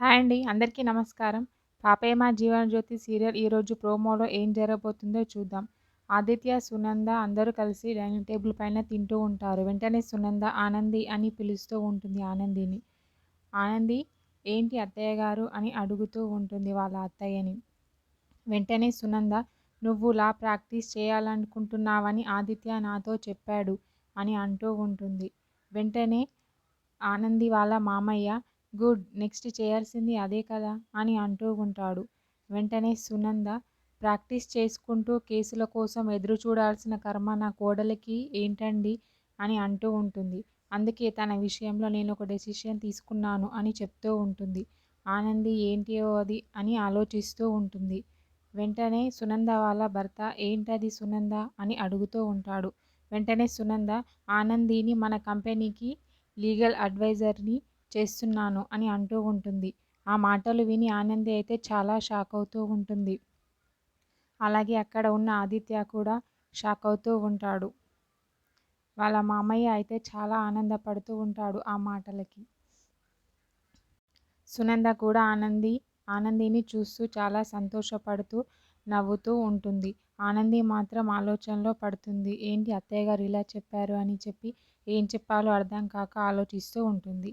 Hi అండి అందరికీ నమస్కారం. పాపయ్య మా జీవనజ్యోతి సీరియల్ ఈరోజు ప్రోమోలో ఏం జరగబోతుందో చూద్దాం. ఆదిత్య సునంద అందరూ కలిసి డైనింగ్ టేబుల్ పైన తింటూ ఉంటారు. వెంటనే సునంద ఆనంది అని పిలుస్తూ ఉంటుంది ఆనందిని. ఆనంది ఏంటి అత్తయ్య గారు? అని అడుగుతూ ఉంటుంది వాళ్ళ అత్తయ్యని. వెంటనే సునంద నువ్వు లా ప్రాక్టీస్ చేయాలనుకుంటున్నావని ఆదిత్య నాతో చెప్పాడు అని అంటూ ఉంటుంది. వెంటనే ఆనంది వాళ్ళ మామయ్య గుడ్ నెక్స్ట్ చేయాల్సింది అదే కదా అని అంటూ ఉంటాడు. వెంటనే సునంద ప్రాక్టీస్ చేసుకుంటూ కేసుల కోసం ఎదురు చూడాల్సిన కర్మ నా కోడలికి ఏంటండి అని అంటూ ఉంటుంది. అందుకే తన విషయంలో నేను ఒక డెసిషన్ తీసుకున్నాను అని చెప్తూ ఉంటుంది. ఆనంది ఏంటియో అది అని ఆలోచిస్తూ ఉంటుంది. వెంటనే సునంద వాళ్ళ భర్త ఏంటది సునంద అని అడుగుతూ ఉంటాడు. వెంటనే సునంద ఆనందిని మన కంపెనీకి లీగల్ అడ్వైజర్ని చేస్తున్నాను అని అంటూ ఉంటుంది. ఆ మాటలు విని ఆనంది అయితే చాలా షాక్ అవుతూ ఉంటుంది. అలాగే అక్కడ ఉన్న ఆదిత్య కూడా షాక్ అవుతూ ఉంటాడు. వాళ్ళ మామయ్య అయితే చాలా ఆనందపడుతూ ఉంటాడు ఆ మాటలకి. సునంద కూడా ఆనంది ఆనందిని చూస్తూ చాలా సంతోషపడుతూ నవ్వుతూ ఉంటుంది. ఆనంది మాత్రం ఆలోచనలో పడుతుంది. ఏంటి అత్తయ్య గారు ఇలా చెప్పారు అని చెప్పి ఏం చెప్పాలో అర్థం కాక ఆలోచిస్తూ ఉంటుంది.